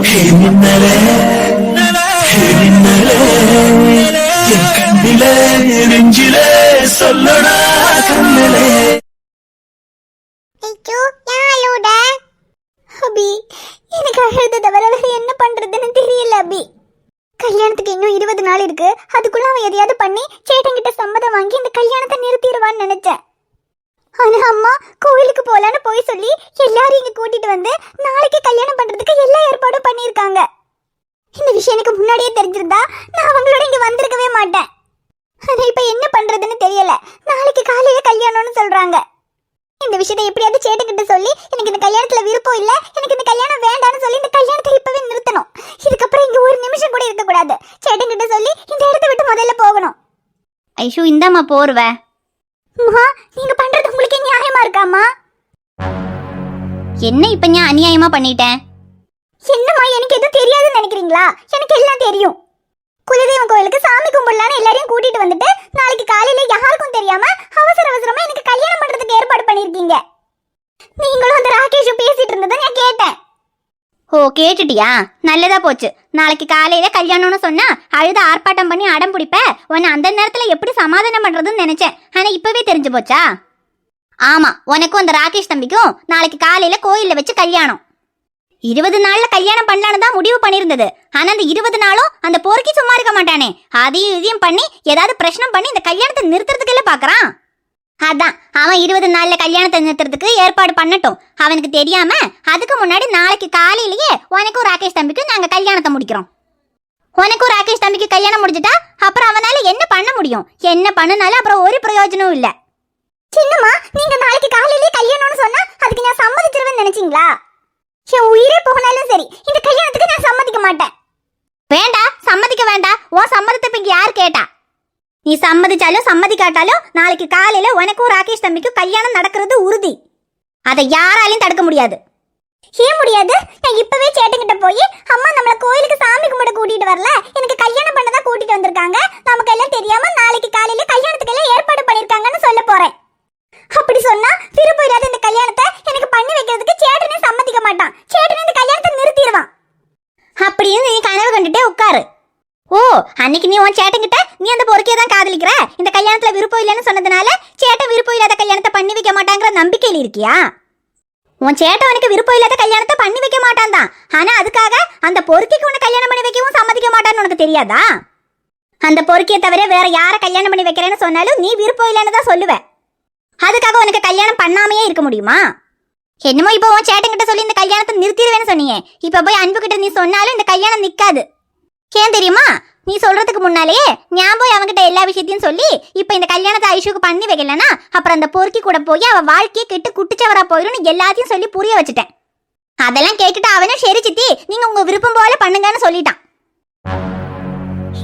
மின்னலே மின்னலே சொல்லடா கண்ணிலே அபி எனக்கு அழுது தவிர வேற என்ன பண்றதுன்னு தெரியல அபி கல்யாணத்துக்கு இன்னும் இருபது நாள் இருக்கு. அதுக்குள்ள அவன் எதையாவது பண்ணி சேட்டங்கிட்ட சம்மதம் வாங்கி இந்த கல்யாணத்தை நிறுத்திடுவான்னு நினைச்சேன். ஆனா அம்மா கோயிலுக்கு போலான்னு போய் சொல்லி எல்லாரும் இங்க கூட்டிட்டு வந்து நாளைக்கு கல்யாணம் பண்றதுக்கு எல்லா ஏற்பாடும் பண்ணியிருக்காங்க. இந்த விஷயம் எனக்கு முன்னாடியே தெரிஞ்சிருந்தா நான் அவங்களோட இங்க வந்திருக்கவே மாட்டேன். ஆனா இப்ப என்ன பண்றதுன்னு தெரியல. நாளைக்கு காலையில கல்யாணம்னு சொல்றாங்க. இந்த விஷயத்தை எப்படியாவது சேட்டுக்கிட்ட சொல்லி எனக்கு இந்த கல்யாணத்துல விருப்பம் இல்ல எனக்கு இந்த கல்யாணம் வேண்டாம்னு சொல்லி இந்த கல்யாணத்தை இப்பவே நிறுத்தணும். இதுக்கப்புறம் இங்க ஒரு நிமிஷம் கூட இருக்க கூடாது சேட்டுக்கிட்ட சொல்லி இந்த இடத்த விட்டு முதல்ல போகணும். ஐஷு இந்தாம்மா போர்வ. அம்மா நீங்க பண்றது உங்களுக்கே நியாயமா இருக்காமா என்ன இப்ப நான் அநியாயமா பண்ணிட்டேன் என்னம்மா எனக்கு எதுவும் தெரியாதுன்னு நினைக்கிறீங்களா? எனக்கு எல்லாம் தெரியும். குலதெய்வம் கோயிலுக்கு சாமி கும்பிடலான்னு எல்லாரையும் கூட்டிட்டு வந்துட்டு நாளைக்கு காலையில யாருக்கும் தெரியாம அவசர அவசரமா எனக்கு கல்யாணம் பண்றதுக்கு ஏற்பாடு பண்ணிருக்கீங்க நீங்களும் அந்த ராகேஷும் பேசிட்டு இருந்ததை நான் கேட்டேன். ஓ கேட்டுட்டியா? நல்லதா போச்சு. நாளைக்கு காலையில கல்யாணம்னு சொன்னா அழுத ஆர்ப்பாட்டம் பண்ணி அடம் பிடிப்ப? உன்னை அந்த நேரத்துல எப்படி சமாதானம் பண்றதுன்னு நினைச்சேன். ஆனா இப்பவே தெரிஞ்சு போச்சா? ஆமா உனக்கும் அந்த ராகேஷ் தம்பிக்கும் நாளைக்கு காலையில கோயில்ல வச்சு கல்யாணம். இருபது நாள்ல கல்யாணம் பண்ணலான்னு தான் முடிவு பண்ணியிருந்தது. ஆனா அந்த இருபது நாளும் அந்த போர்க்கி சும்மா இருக்க மாட்டானே. அதையும் இதையும் பண்ணி ஏதாவது பிரச்சனை பண்ணி இந்த கல்யாணத்தை நிறுத்துறதுக்கு பாக்குறான். அதான் அவன் இருபது நாள்ல கல்யாணத்தை நிறுத்துறதுக்கு ஏற்பாடு பண்ணட்டும். அவனுக்கு தெரியாம அதுக்கு முன்னாடி நாளைக்கு காலையிலேயே உனக்கும் ராகேஷ் தம்பிக்கும் நாங்க கல்யாணத்தை முடிக்கிறோம். உனக்கும் ராகேஷ் தம்பிக்கு கல்யாணம் முடிஞ்சிட்டா அப்புறம் அவனால என்ன பண்ண முடியும்? என்ன பண்ணுனாலும் அப்புறம் ஒரு பிரயோஜனமும் இல்ல. சின்னம்மா நீங்க நாளைக்கு காலையிலேயே கல்யாணம்னு சொன்னா அதுக்கு நான் சம்மதிச்சிருவேன்னு நினைச்சீங்களா? என் உயிரே போனாலும் சரி இந்த கல்யாணத்துக்கு நான் சம்மதிக்க மாட்டேன். வேண்டா சம்மதிக்க வேண்டாம் உன் சம்மதத்தை இப்ப யார் கேட்டா? நீ சம்மதிச்சாலும் சம்மதிக்காட்டாலும் நாளைக்கு காலையில உனக்கும் ராகேஷ் தம்பிக்கும் கல்யாணம் நடக்கிறது உறுதி. அதை யாராலையும் தடுக்க முடியாது. ஏன் முடியாது? நான் இப்பவே சேட்டுக்கிட்ட போய் அம்மா நம்மள கோயிலுக்கு சாமி கும்பிட கூட்டிட்டு வரல. எனக்கு கல்யாணம் பண்ணதா கூட்டிட்டு வந்திருக்காங்க. நமக்கு எல்லாம் தெரியாம நாளைக்கு காலையில கல்யாணத்துக்கு எல்லாம் ஏற்பாடு பண்ணிருக்காங்கன்னு சொல்ல போறேன். அப்படி சொன்னா விருப்பம் இல்லாத இந்த கல்யாணத்தை எனக்கு பண்ணி வைக்கிறதுக்கு சேட்டனே சம்மதிக்க மாட்டான். சேட்டனே இந்த கல்யாணத்தை நிறுத்திடுவான். அப்படியும் நீ கனவு கண்டுட்டே உட்காரு. ஓ அன்னைக்கு நீ உன் சேட்டங்கிட்ட நீ அந்த பொறுக்கே தான் காதலிக்கிற? இந்த கல்யாணத்துல விருப்பம் இல்லைன்னு சொன்னதுனால சேட்டன் விருப்பம் இல்லாத கல்யாணத்தை பண்ணி வைக்க மாட்டாங்கிற நம்பிக்கையில் இருக்கியா? உன் சேட்டன் உனக்கு விருப்பம் இல்லாத கல்யாணத்தை பண்ணி வைக்க மாட்டான் தான். ஆனா அதுக்காக அந்த பொறுக்கிக்கு உன்னை கல்யாணம் பண்ணி வைக்கவும் சம்மதிக்க மாட்டான்னு உனக்கு தெரியாதா? அந்த பொறுக்கியை தவிர வேற யாரை கல்யாணம் பண்ணி வைக்கிறேன்னு சொன்னாலும் நீ விருப்பம் இல்லைன்னு தான் சொல்லுவ. அதுக்காக உனக்கு கல்யாணம் பண்ணாமையே இருக்க முடியுமா? என்னமோ இப்போ உன் சேட்டங்கிட்ட சொல்லி இந்த கல்யாணத்தை நிறுத்திடுவேன்னு சொன்னீங்க. இப்போ போய் அன்பு கிட்ட நீ சொன்னாலும் இந்த கல்யாணம் நிக்காது. ஏன் தெரியுமா? நீ சொல்றதுக்கு முன்னாலேயே ஞாபகம் போய் அவன்கிட்ட எல்லா விஷயத்தையும் சொல்லி இப்போ இந்த கல்யாணத்தை ஐஷுக்கு பண்ணி வைக்கலனா அப்புறம் அந்த பொறுக்கி கூட போய் அவ வாழ்க்கையை கெட்டு குட்டிச்சவரா போயிடும்னு எல்லாத்தையும் சொல்லி புரிய வச்சுட்டேன். அதெல்லாம் கேட்டுட்டு அவனும் சரி சித்தி நீங்க உங்க விருப்பம் போல பண்ணுங்கன்னு சொல்லிட்டான்.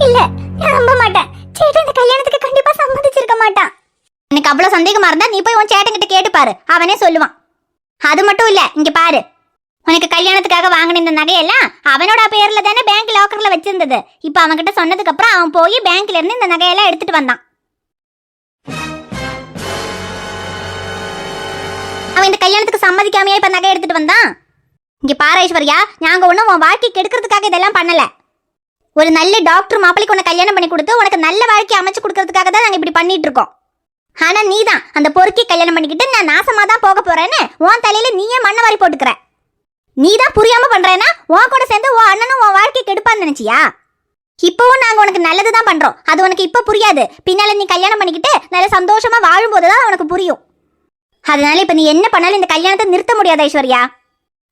இல்ல நான் நம்ப மாட்டேன். சேட்டன் இந்த கல்யாணத்துக்கு கண்டிப்பா சம்மதிச்சிருக்க மாட்டான். எனக்கு அவ்வளவு சந்தேகமா இருந்தா நீ போய் உன் சேட்டன் கிட்ட கேட்டு பாரு அவனே சொல்லுவான். அது மட்டும் இல்ல இங்க பாரு. உனக்கு கல்யாணத்துக்காக வாங்கின இந்த நகையெல்லாம் அவனோட பேர்ல தானே பேங்க் லாக்கர்ல வச்சிருந்தது. இப்போ அவன்கிட்ட சொன்னதுக்கு அப்புறம் அவன் போய் பேங்க்ல இருந்து இந்த நகையெல்லாம் எடுத்துட்டு வந்தான். அவன் இந்த கல்யாணத்துக்கு சம்மதிக்காமையே இப்ப நகை எடுத்துட்டு வந்தான்? இங்க பாரு ஐஸ்வர்யா நாங்க ஒன்றும் உன் வாழ்க்கை கெடுக்கிறதுக்காக இதெல்லாம் பண்ணல. ஒரு நல்ல டாக்டர் மாப்பிளைக்கு உனக்கு கல்யாணம் பண்ணி கொடுத்து உனக்கு நல்ல வாழ்க்கை அமைச்சு கொடுக்கறதுக்காக தான் நாங்க இப்படி பண்ணிட்டு இருக்கோம். ஆனா நீதான் அந்த பொறுக்கி கல்யாணம் பண்ணிக்கிட்டு நான் நாசமா தான் போக போறேன்னு உன் தலையில நீயே மண்ணை வாரி போட்டுக்கிற. நீ தான் புரியாம பண்றேன்னா உன் கூட சேர்ந்து உன் அண்ணனும் உன் வாழ்க்கை கெடுப்பான்னு நினைச்சியா? இப்பவும் நாங்க உனக்கு நல்லது தான் பண்றோம். அது உனக்கு இப்ப புரியாது. பின்னால நீ கல்யாணம் பண்ணிக்கிட்டு நல்ல சந்தோஷமா வாழும்போது தான் உனக்கு புரியும். அதனால இப்ப நீ என்ன பண்ணாலும் இந்த கல்யாணத்தை நிறுத்த முடியாது ஐஸ்வர்யா.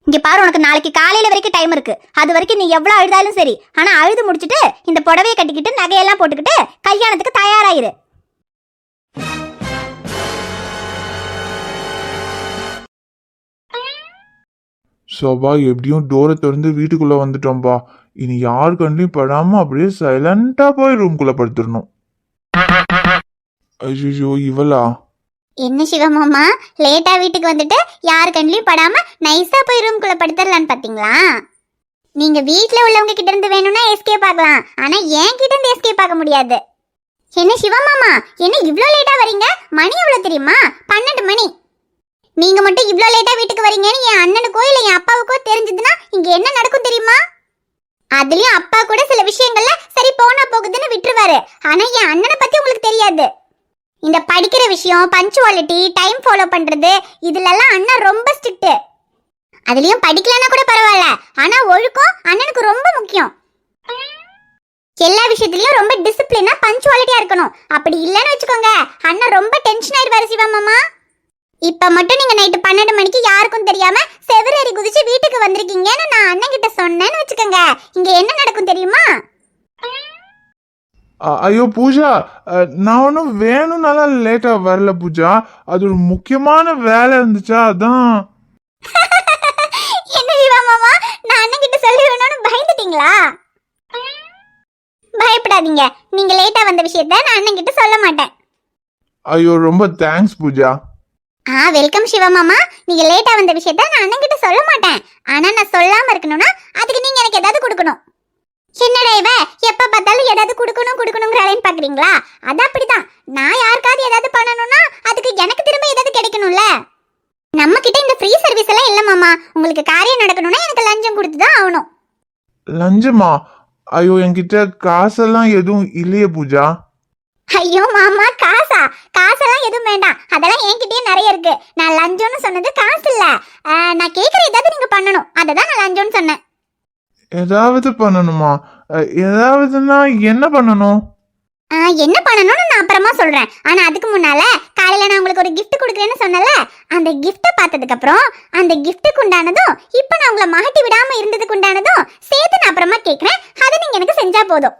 இங்க பாரு உனக்கு நாளைக்கு காலையில வரைக்கும் டைம் இருக்கு. அது வரைக்கும் நீ எவ்வளவு அழுதாலும் சரி. ஆனா அழுது முடிச்சிட்டு இந்த புடவையை கட்டிக்கிட்டு நகையெல்லாம் போட்டுக்கிட்டு கல்யாணத்துக்கு தயாராயிரு. சோபா எப்படியும் டோரை திறந்து வீட்டுக்குள்ளே வந்துட்டோம்பா இனி யார் கண்ணையும் படாமல் அப்படியே சைலண்டாக போய் ரூம்குள்ளே படுத்துடணும். ஐயோ இவளா? என்ன சிவமாமா லேட்டா வீட்டுக்கு வந்துட்டு யார் கண்ணிலையும் படாம நைஸா போய் ரூம்குள்ள படுத்துடலான்னு பாத்தீங்களா? நீங்க வீட்ல உள்ளவங்க கிட்ட இருந்து வேணும்னா எஸ்கேப் பார்க்கலாம். ஆனா என் கிட்ட இருந்து எஸ்கேப் பார்க்க முடியாது. என்ன சிவமாமா என்ன இவ்வளோ லேட்டா வரீங்க? மணி எவ்வளவு தெரியுமா? பன்னெண்டு மணி. நீங்க மட்டும் இவ்வளோ லேட்டா வீட்டுக்கு வரீங்கன்னு என் அண்ணனுக்கோ இல்ல என் அப்பாவுக்கோ தெரிஞ்சதுன்னா இங்க என்ன நடக்கும் தெரியுமா? அதுலயும் அப்பா கூட சில விஷயங்கள்ல சரி போனா போகுதுன்னு விட்டுருவாரு. ஆனா என் அண்ணனை பத்தி உங்களுக்கு தெரியாது. இந்த படிக்கிற விஷயம் பஞ்சுவாலிட்டி டைம் ஃபாலோ பண்றது இதுலலாம் அண்ணன் ரொம்ப ஸ்ட்ரிக்ட் அதுலயும் படிக்கலன்னா கூட பரவாயில்ல. ஆனா ஒழுக்கம் அண்ணனுக்கு ரொம்ப முக்கியம். எல்லா விஷயத்துலயும் ரொம்ப டிசிப்ளினா பஞ்சுவாலிட்டியா இருக்கணும். அப்படி இல்லைன்னு வச்சுக்கோங்க அண்ணன் ரொம்ப டென்ஷன் ஆயிடுவாரு சிவா மாமா. இப்ப மட்டும் நீங்க நைட்டு பன்னெண்டு மணிக்கு யாருக்கும் தெரியாம செவரேறி குதிச்சு வீட்டுக்கு வந்திருக்கீங்கன்னு நான் அண்ணன் கிட்ட சொன்னேன்னு வச்சுக்கோங்க. இங்க என்ன நடக்கும் தெரியுமா? ஐயோ பூஜா நான் ஒன்றும் வேணும்னாலாம் லேட்டாக வரல பூஜா. அது ஒரு முக்கியமான வேலை இருந்துச்சா அதான். என்ன மாமா? நான் அண்ணன் கிட்ட சொல்லிடணும்னு பயந்துட்டீங்களா? பயப்படாதீங்க. நீங்க லேட்டா வந்த விஷயத்த நான் அண்ணன் கிட்ட சொல்ல மாட்டேன். ஐயோ ரொம்ப தேங்க்ஸ் பூஜா. ஆ வெல்கம் சிவா மாமா. நீங்க லேட்டா வந்த விஷயத்த நான் அண்ணன் சொல்ல மாட்டேன். ஆனா நான் சொல்லாம இருக்கணும்னா அதுக்கு நீங்க எனக்கு ஏதாவது கொடுக்கணும். என்னடா இவ? எப்ப பார்த்தாலும் ஏதாவது கொடுக்கணும் கொடுக்கணுங்கிறாளேன்னு பாக்குறீங்களா? அது அப்படிதான். நான் யாருக்காவது ஏதாவது பண்ணணும்னா அதுக்கு எனக்கு திரும்ப ஏதாவது கிடைக்கணும்ல? நம்ம கிட்ட இந்த ஃப்ரீ சர்வீஸ் எல்லாம் இல்ல மாமா. உங்களுக்கு காரியம் நடக்கணும்னா எனக்கு லஞ்சம் கொடுத்து தான் ஆகணும். லஞ்சமா? ஐயோ என்கிட்ட காசெல்லாம் எதுவும் இல்லையே பூஜா. ஐயோ மாமா காசா? காசெல்லாம் எதுவும் வேண்டாம். அதெல்லாம் என்கிட்டயே நிறைய இருக்கு. நான் லஞ்சம்னு சொன்னது காசு இல்ல. நான் கேக்குற ஏதாவது நீங்க பண்ணணும். அதை தான் நான் லஞ்சம்னு சொன்னேன். ஏதாவது பண்ணணுமா? ஏதாவதுன்னா என்ன பண்ணணும்? ஆ, என்ன பண்ணணும்னு நான் அப்புறமா சொல்றேன். ஆனா அதுக்கு முன்னால காலையில நான் உங்களுக்கு ஒரு gift கொடுக்குறேன்னு சொன்னல அந்த gift பார்த்ததுக்கு அப்புறம் அந்த கிஃப்ட்டுக்கு உண்டானதும் இப்போ நான் உங்களை மாட்டி விடாம இருந்ததுக்கு உண்டானதும் சேர்த்து நான் அப்புறமா கேக்குறேன். அதை நீங்க எனக்கு செஞ்சா போதும்.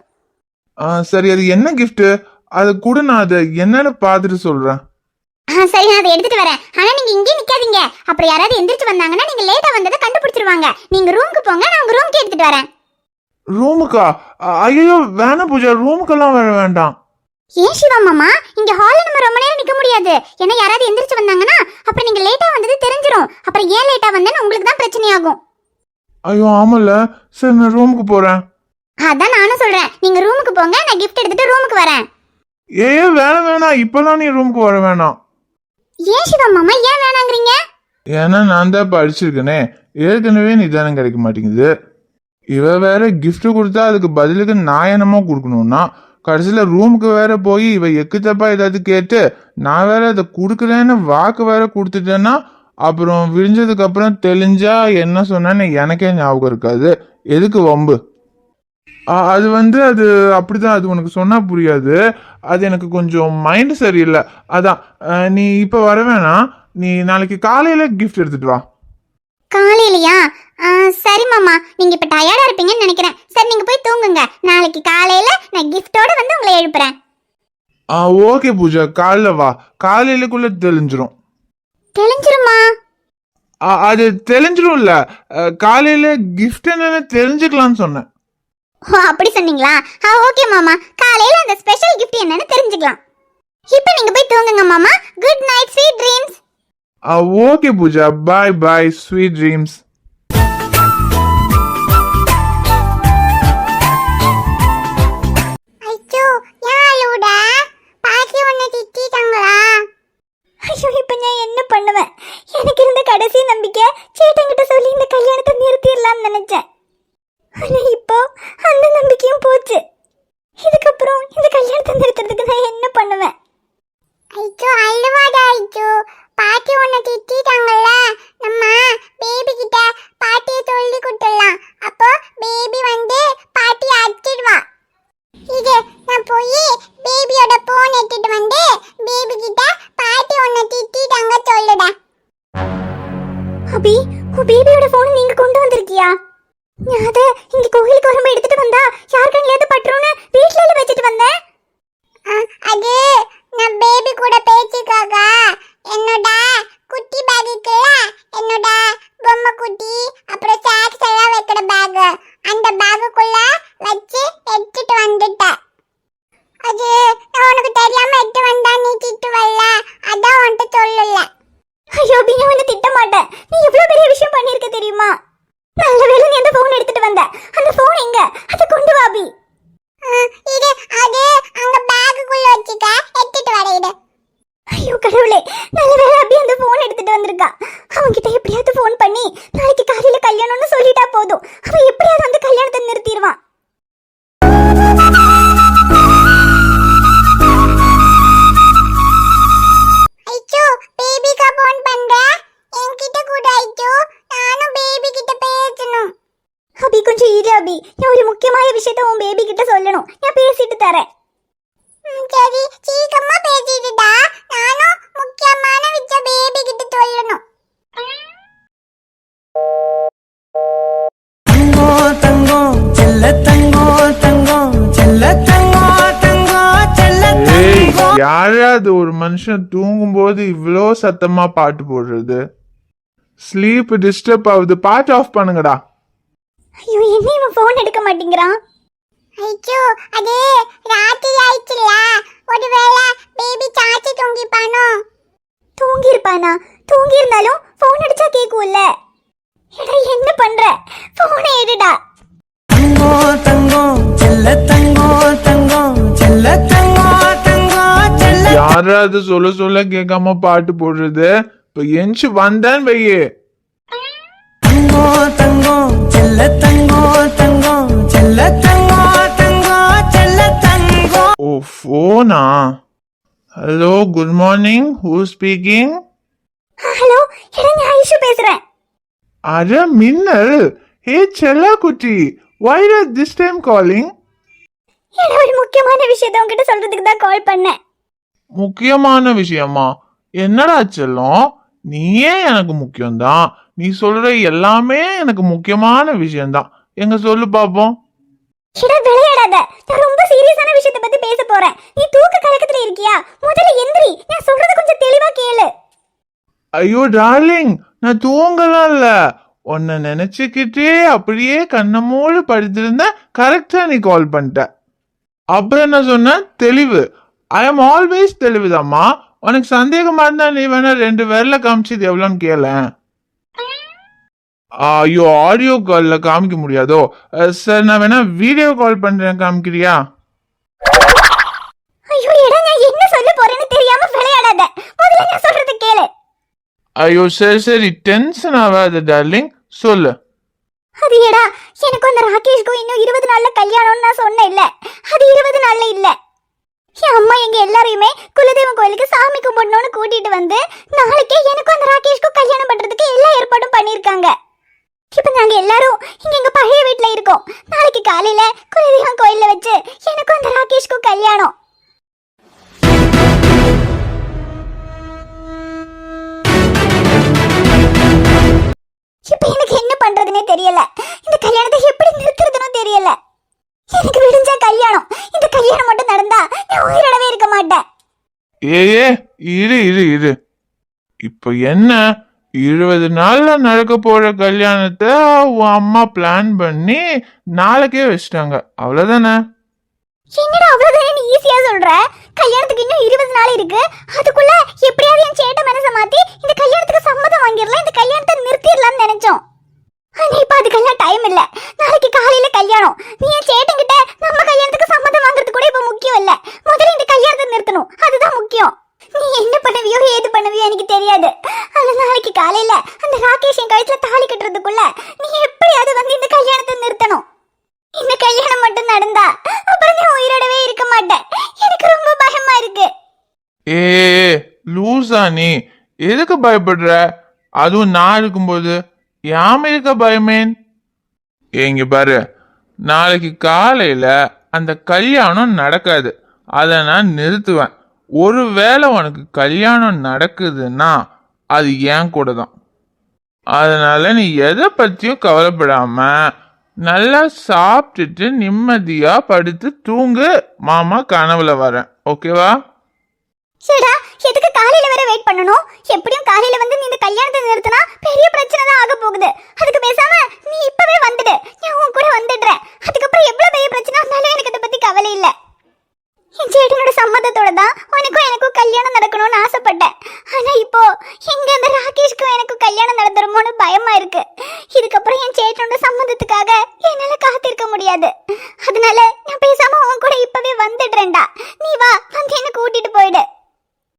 சரி அது என்ன gift? அது கூட நான் அதை என்னன்னு பார்த்துட்டு சொல்றேன். சரி நான் அதை எடுத்துட்டு வரேன். ஆனா நீங்க இங்கே நிக்காதீங்க. அப்புறம் யாராவது எந்திரிச்சு வந்தாங்கன்னா நீங்க லேட்டா வந்ததை கண்டுபிடிச்சிருவாங்க. நீங்க ரூமுக்கு போங்க நான் உங்க ரூமுக்கு எடுத்துட்டு வரேன். ரூமுக்கா ஐயோ வேணாம் பூஜா ரூமுக்கெல்லாம் வர வேண்டாம். ஏன் சிவா மாமா? இங்க ஹால்ல நம்ம ரொம்ப நேரம் நிக்க முடியாது. ஏன்னா யாராவது எந்திரிச்சு வந்தாங்கன்னா அப்புறம் நீங்க லேட்டா வந்தது தெரிஞ்சிரும். அப்புறம் ஏன் லேட்டா வந்தேன்னு உங்களுக்கு தான் பிரச்சனையாகும். ஐயோ ஆமல்ல. சரி நான் ரூமுக்கு போறேன். அதான் நானும் சொல்றேன். நீங்க ரூமுக்கு போங்க நான் gift எடுத்துட்டு ரூமுக்கு வரேன். ஏ வேணாம் வேணாம் இப்பெல்லாம் நீ ரூமுக்கு வர வேணாம் ஏன் சிவா மாமா ஏன் வேணாங்கிறீங்க? ஏன்னா நான் தான் படிச்சிருக்கேனே. ஏற்கனவே நிதானம் கிடைக்க மாட்டேங்குது. இவ வேற gift கொடுத்தா அதுக்கு பதிலுக்கு நான் என்னமோ கொடுக்கணும்னா கடைசியில் ரூமுக்கு வேற போய் இவ எக்கு தப்பா ஏதாவது கேட்டு நான் வேற அதை கொடுக்குறேன்னு வாக்கு வேற கொடுத்துட்டேன்னா அப்புறம் விடிஞ்சதுக்கு அப்புறம் தெளிஞ்சா என்ன சொன்னேன்னு எனக்கே ஞாபகம் இருக்காது. எதுக்கு வம்பு? அது வந்து அது அப்படிதான் அது உனக்கு சொன்னா புரியாது. அது எனக்கு கொஞ்சம் மைண்ட் சரியில்லை. அதான் நீ இப்போ வர வேணாம். நீ நாளைக்கு காலையில gift எடுத்துட்டு வா. காலையிலயா? சரி மாமா. நீங்க இப்ப டயர்டா இருப்பீங்கன்னு நினைக்கிறேன். சரி நீங்க போய் தூங்குங்க. நாளைக்கு காலையில நான் கிஃப்டோட வந்து உங்களை எழுப்புறேன். ஆ ஓகே பூஜா. காலைல வா. காலையிலக்குள்ள தெளிஞ்சிரும். தெளிஞ்சிருமா? அது தெளிஞ்சிரும்ல. காலையில gift என்னன்னு தெரிஞ்சுக்கலாம்னு சொன்னேன். ஓ அப்படி சொன்னீங்களா? ஆ ஓகே மாமா. காலையில அந்த ஸ்பெஷல் கிஃப்ட் என்னன்னு தெரிஞ்சுக்கலாம். இப்போ நீங்க போய் தூங்குங்க மாமா. குட் நைட் ஸ்வீட் ட்ரீம்ஸ் ஆ okay Pooja. Bye bye sweet dreams நீ எவ்வளவு பெரிய விஷயம் பண்ணிருக்க தெரியுமா? நல்ல வேளை நீ அந்த போன் எடுத்துட்டு வந்த. அந்த போன் எங்க? அதை கொண்டு வா பி இது அது அங்க பேக்குக்குள்ள வச்சுக்க. எடுத்துட்டு வர இது ஐயோ கடவுளே. நல்ல வேளை அபி அந்த போன் எடுத்துட்டு வந்திருக்கா. அவன்கிட்ட எப்படியாவது ஃபோன் பண்ணி நாளைக்கு காலையில கல்யாணம்னு சொல்லிட்டா போதும். அவன் எப்படியாவது அந்த கல்யாணத்தை நிறுத்திடுவான் பேபிக்கு ஃபோன் பண்ற? என்கிட்ட கூட ஐச்சோ நானும் பேபி கிட்ட பேசணும். அபி கொஞ்சம் இரு அபி. நான் ஒரு முக்கியமான விஷயத்த உன் பேபி கிட்ட சொல்லணும். நான் பேசிட்டு தரேன். சரி. சீக்கிரமா பேசிட்டுடா. நானும் முக்கியமான விஷயம் பேபி கிட்ட சொல்லணும். தங்கம் தங்கம் செல்ல தங்கம் தங்கம் செல்ல ஏய் தங்கம் யாராவது ஒரு மனுஷன் தூங்கும்போது இவ்வளோ சத்தமா பாட்டு போடுறது? ஸ்லீப் டிஸ்டர்ப் ஆகுது. பாட்டு ஆஃப் பண்ணுங்கடா. ஐயோ என்ன இவன் ஃபோன் எடுக்க மாட்டேங்கிறான். ஐயோ அது ராத்திரி ஆயிடுச்சுல ஒருவேளை பேபி சாச்சி தூங்கிப்பானோ? தூங்கி இருப்பானா தூங்கி இருந்தாலும் ஃபோன் அடிச்சா கேக்கும்ல. எடா என்ன பண்ற? ஃபோனை எடுடா. தங்கம் தங்கம் செல்ல தங்கம் தங்கம் செல்ல தங்கம் தங்கம் செல்ல யாராவது சொல்ல சொல்ல கேட்காம பாட்டு போடுறது. இப்ப எஞ்சி வந்தேன் வையே. தங்கம் தங்கம் செல்ல தங்கம் தங்கம் செல்ல தங்கம் தங்கம் செல்ல தங்கம் ஓ ஃபோனா? Hello good morning who speaking hello நான் ஐஷு பேசுறேன் அட மின்னல். ஹே செல்லா குட்டி வை திஸ் டைம் காலிங் எடா ஒரு முக்கியமான விஷயத்த உன்கிட்ட சொல்றதுக்கு தான் கால் பண்ணேன். முக்கியமான விஷயமா? என்னடா செல்லம்? நீயே எனக்கு முக்கியம்தான். நீ சொல்ற எல்லாமே எனக்கு முக்கியமான விஷயம்தான். எங்க சொல்லு பாப்போம். விளையாடாத. நான் ரொம்ப சீரியஸான விஷயத்த பத்தி பேச போறேன். நீ தூக்க கலக்கத்துல இருக்கியா? முதல்ல எந்திரி. நான் சொல்றது கொஞ்சம் தெளிவா கேளு. ஐயோ டார்லிங் நான் தூங்கலாம் இல்ல உன்னை நினைச்சுக்கிட்டே அப்படியே கண்ண மூடு படுத்திருந்தேன் கரெக்டா நீ கால் பண்ணிட்ட. அப்புறம் என்ன சொன்ன? தெளிவு. ஐ எம் ஆல்வேஸ் தெளிவுதாம்மா. உனக்கு சந்தேகமா இருந்தா நீ வேணா ரெண்டு பேர்ல காமிச்சது எவ்வளோன்னு கேளேன் ஐயோ ஆடியோ கால்ல காமிக்க முடியாதோ? சரி நான் வேணா வீடியோ கால் பண்றேன். காமிக்கிறியா? ஐயோ கேளு. சரி சரி டென்ஷன் ஆகாத டார்லிங் சொல்லு. அது எடா எனக்கு அந்த ராகேஷ்க்கும் இன்னும் இருபது நாள்ல கல்யாணம்னு நான் சொன்னேன் இல்ல அது இருபது நாள்ல இல்ல. என் அம்மா எங்க எல்லாரையுமே குலதெய்வம் கோயிலுக்கு சாமி கும்பிடணும்னு கூட்டிட்டு வந்து நாளைக்கே எனக்கும் அந்த ராகேஷ்க்கும் கல்யாணம் பண்றதுக்கு எல்லா ஏற்பாடும் பண்ணிருக்காங்க இப்ப நாங்க எல்லாரும் இங்க எங்க பழைய வீட்ல இருக்கோம். நாளைக்கு காலையில குலதெய்வம் கோயில்ல வச்சு எனக்கும் அந்த ராகேஷ்க்கும் கல்யாணம். இப்ப எனக்கு என்ன பண்றதுனே தெரியல. இந்த கல்யாணத்தை எப்படி நிறுத்துறதுன்னு தெரியல. எனக்கு விடிஞ்சா கல்யாணம். இந்த கல்யாணம் மட்டும் நடந்தா நான் உயிரோடவே இருக்க மாட்டேன் ஏயே இரு இரு இரு. இப்போ என்ன? இருபது நாள்ல நடக்க போற கல்யாணத்தை உன் அம்மா பிளான் பண்ணி நாளைக்கே வச்சிட்டாங்க. அவ்வளவுதானே? என்னடா அவ்வளவுதானே நீ ஈஸியா சொல்ற? கல்யாணத்துக்கு இன்னும் இருபது நாள் இருக்கு. அதுக்குள்ள எப்படியாவது என் சேட்ட மனசை மாத்தி இந்த கல்யாணத்துக்கு சம்மதம் வாங்கிடலாம் இந்த கல்யாணத்தை நிறுத்திடலாம்னு நினைச்சோம். ஆனா இப்ப அதுக்கெல்லாம் டைம் இல்ல. நாளைக்கு காலையில கல்யாணம். நீ என் சேட்டங்கிட்ட நம்ம கல்யாணத்துக்கு சம்மதம் வாங்குறது கூட இப்ப முக்கியம் இல்ல. முதல்ல இந்த கல்யாணத்தை நிறுத்தணும். அதுதான் முக்கியம். நீ என்ன பண்ணுவியோ ஏது பண்ணுவியோ எனக்கு தெரியாது. ஆனா நாளைக்கு காலையில அந்த ராகேஷ் என் கழுத்துல தாலி கட்டுறதுக்குள்ள நீ எப்படியாவது வந்து இந்த கல்யாணத்தை நிறுத்தணும். இந்த கல்யாணம் மட்டும் நடந்தா அப்புறம் நீ உயிரோடவே இருக்க மாட்டேன். எனக்கு ரொம்ப பயமா இருக்கு. ஏ லூசா நீ. எதுக்கு பயப்படுற? அதுவும் நான் இருக்கும்போது யாம இருக்க பயமேன்? இங்க பாரு நாளைக்கு காலையில அந்த கல்யாணம் நடக்காது. அதை நான் நிறுத்துவேன். ஒருவேளை உனக்கு கல்யாணம் நடக்குதுன்னா அது ஏன் கூட தான் அதனால நீ எதை பத்தியும் கவலைப்படாம நல்லா சாப்பிட்டுட்டு நிம்மதியா படுத்து தூங்கு. மாமா கனவுல வரேன். ஓகேவா? சரிடா எதுக்கு காலையில வரை வெயிட் பண்ணணும்? எப்படியும் காலையில வந்து நீ இந்த கல்யாணத்தை நிறுத்தினா பெரிய பிரச்சனை தான் ஆக போகுது. அதுக்கு பேசாம நீ இப்பவே வந்துடு. நான் உன் கூட வந்துடுறேன். அதுக்கப்புறம் எவ்வளவு பெரிய பிரச்சனை இருந்தாலும் எனக்கு அதை பத்தி கவலை இல்ல. என் சேட்டனோட சம்மதத்தோட தான் உனக்கும் எனக்கும் கல்யாணம் நடக்கணும்னு ஆசைப்பட்டேன். ஆனா இப்போ எங்க அந்த ராகேஷ்க்கும் எனக்கும் கல்யாணம் நடந்துருமோன்னு பயமா இருக்கு. இதுக்கப்புறம் என் சேட்டனோட சம்மதத்துக்காக என்னால காத்திருக்க முடியாது. அதனால நான் பேசாம உன் கூட இப்பவே வந்துடுறேன்டா நீ வா வந்து என்ன கூட்டிட்டு போயிடு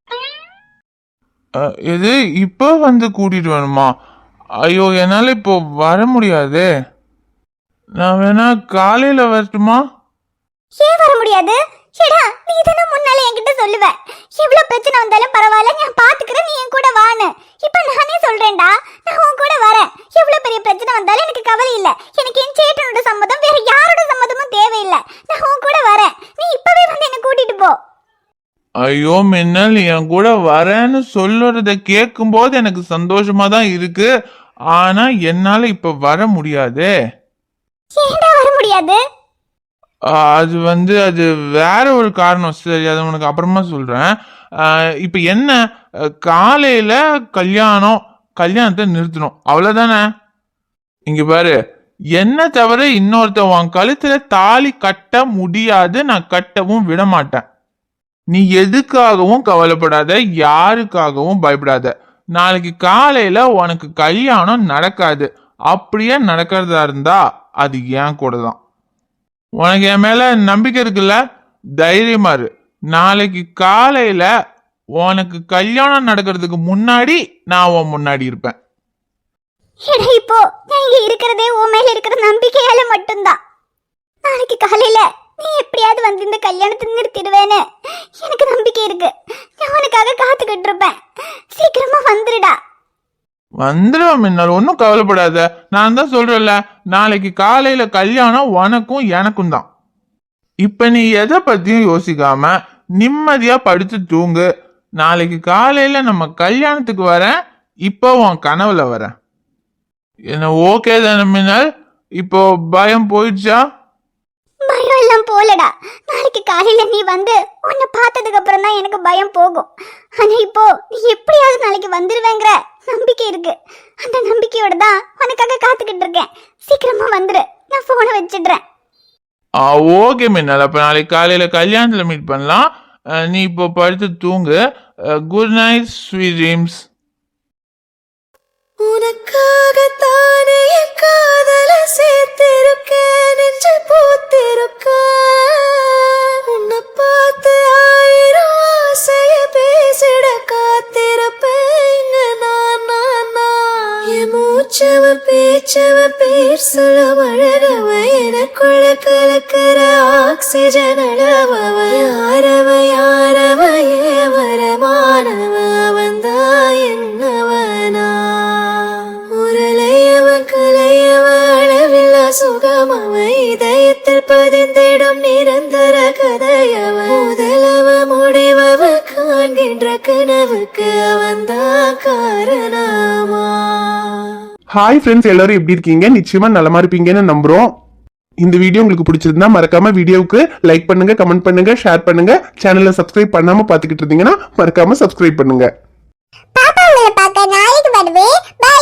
அஹ், எது? இப்போ வந்து கூட்டிட்டு வரணுமா? ஐயோ என்னால் இப்போ வர முடியாது. நான் வேணா காலையில வரட்டுமா? ஏன் வர முடியாது? ஏடா நீ தானே முன்னால என்கிட்ட சொல்லுவ. எவ்வளவு பிரச்சனை வந்தாலும் பரவாயில்ல நான் பாத்துக்கிறேன் நீ என் கூட வான்னு. இப்ப நானே சொல்றேன்டா நான் உன் கூட வரேன். எவ்வளவு பெரிய பிரச்சனை வந்தாலும் எனக்கு கவலை இல்ல. எனக்கு என் சேட்டனோட சம்மதம் வேற யாரோட சம்மதமும் தேவையில்லை. நான் உன் கூட வரேன். நீ இப்பவே வந்து என்ன கூட்டிட்டு போ. ஐயோ மின்னல் என் கூட வரேன்னு சொல்லுறத கேட்கும்போது எனக்கு சந்தோஷமா தான் இருக்கு. ஆனா என்னால இப்ப வர முடியாதே. வர முடியாது? அது வந்து அது வேற ஒரு காரணம். சரி அதை உனக்கு அப்புறமா சொல்றேன். இப்ப என்ன? காலையில கல்யாணம் கல்யாணத்தை நிறுத்தணும். அவ்வளவுதானே? இங்க பாரு. என்ன தவிர இன்னொருத்த உன் கழுத்துல தாலி கட்ட முடியாது நான் கட்டவும் விட மாட்டேன். நீ எதுக்காகவும் கவலைப்படாத யாருக்காகவும் பயப்படாத. நாளைக்கு காலையில உனக்கு கல்யாணம் நடக்காது. அப்படியே நடக்கிறதா இருந்தா அது ஏன் கூட தான் உனக்கு என் மேல நம்பிக்கை இருக்குல்ல? தைரியமா இரு. நாளைக்கு காலையில உனக்கு கல்யாணம் நடக்கிறதுக்கு முன்னாடி நான் உன் முன்னாடி இருப்பேன். ஏடா இப்போ நான் இங்க இருக்கிறதே உன் மேல இருக்கிற நம்பிக்கையால மட்டும்தான். நாளைக்கு காலையில நீ எப்படியாவது வந்து இந்த கல்யாணத்தை நிறுத்திடுவேன்னு. எனக்கு நம்பிக்கை இருக்கு. நான் உனக்காக காத்துக்கிட்டு இருப்பேன். சீக்கிரமா வந்துடுடா வந்துடுவேன் மின்னல். ஒன்றும் கவலைப்படாத. நான் தான் சொல்றேன்ல நாளைக்கு காலையில கல்யாணம் உனக்கும் எனக்கும் தான். இப்ப நீ எதை பத்தியும் யோசிக்காம நிம்மதியா படுத்து தூங்கு. நாளைக்கு காலையில நம்ம கல்யாணத்துக்கு வரேன். இப்போ உன் கனவுல வரேன். என்ன ஓகே தானே மின்னல்? இப்போ பயம் போயிடுச்சா? எல்லாம் போலடா. நாளைக்கு காலையில நீ வந்து உன்னை பார்த்ததுக்கு அப்புறம் தான் எனக்கு பயம் போகும். ஆனா இப்போ நீ எப்படியாவது நாளைக்கு வந்துருவேங்கிற நம்பிக்கை இருக்கு. அந்த நம்பிக்கையோட தான் உனக்காக காத்துக்கிட்டு இருக்கேன். சீக்கிரமா வந்துரு. நான் போனை வச்சிடுறேன். ஆ ஓகே மின்னல். அப்போ நாளைக்கு காலையில கல்யாணத்துல மீட் பண்ணலாம். நீ இப்போ படுத்து தூங்கு. குட் நைட் ஸ்வீட் ட்ரீம்ஸ் உனக்காகத்தானே காதல சேர்த்திருக்கேன் நெஞ்சு பூத்திருக்க. உன்னை பார்த்து ஆயிரம் ஆசைய பேசிட காத்திருப்பேன். நான் நான் என் மூச்சவ பேச்சவ பேர் சொல்ல அழகவ எனக்குள்ள கலக்கிற ஆக்சிஜன் அளவ யாரவ யாரவ ஏவரமானவ வந்தா இதயத்தில் பதிந்திடும் நிரந்தர கதையவ முதலவ முடிவவ காண்கின்ற கனவுக்கு அவன்தான் காரணமா? ஹாய் ஃப்ரெண்ட்ஸ் எல்லாரும் எப்படி இருக்கீங்க? நிச்சயமா நலமா இருப்பீங்கன்னு நம்புறோம். இந்த வீடியோ உங்களுக்கு பிடிச்சிருந்தா மறக்காம வீடியோவுக்கு லைக் பண்ணுங்க கமெண்ட் பண்ணுங்க ஷேர் பண்ணுங்க. சேனலை சப்ஸ்கிரைப் பண்ணாம பாத்துக்கிட்டு இருந்தீங்கன்னா மறக்காம சப்ஸ்கிரைப் பண்ணுங்க. பாப்பா உங்களை பார்க்க நாளைக்கு வருவேன். பை